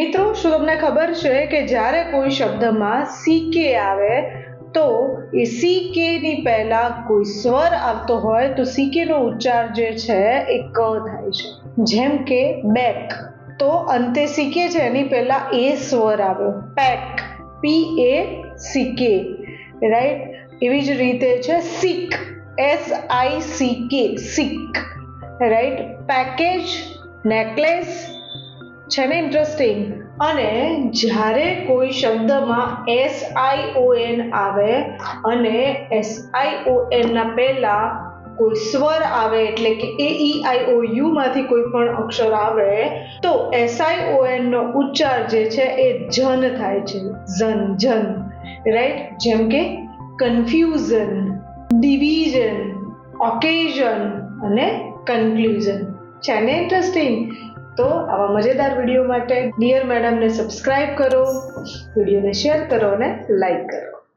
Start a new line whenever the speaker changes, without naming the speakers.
મિત્રો, શું તમને ખબર છે કે જ્યારે કોઈ શબ્દમાં સીકે આવે, તો એ સીકે ની પહેલા કોઈ સ્વર આવતો હોય, તો સીકે નો ઉચ્ચાર જે છે એ ક થાય છે. જેમ કે બેક. તો અંતે સીકે છે, એની પહેલા એ સ્વર આવ્યો. Pack P A CK right એવી જ રીતે છે સિક એસ આઈ સી કે સિક રાઈટ પેકેજ નેકલેસ છે ને ઇન્ટરેસ્ટિંગ અને જ્યારે કોઈ શબ્દમાં એસ આઈ ઓ એન આવે અને એસ આઈ ઓ એન ના પહેલા કોઈ સ્વર આવે, એટલે કે એ ઈ આઈ ઓ યુ માંથી કોઈ પણ અક્ષર આવે, તો એસ આઈ ઓ એન નો ઉચ્ચાર જે છે એ જન થાય છે. જન જન. રાઈટ જેમ કે કન્ફ્યુઝન ડિવિઝન ઓકેઝન અને કન્ક્લુઝન છે ને ઇન્ટરેસ્ટિંગ તો આવા મજેદાર વીડિયો માટે ડિયર મેડમને સબસ્ક્રાઈબ કરો, વિડીયોને શેર કરો અને લાઈક કરો.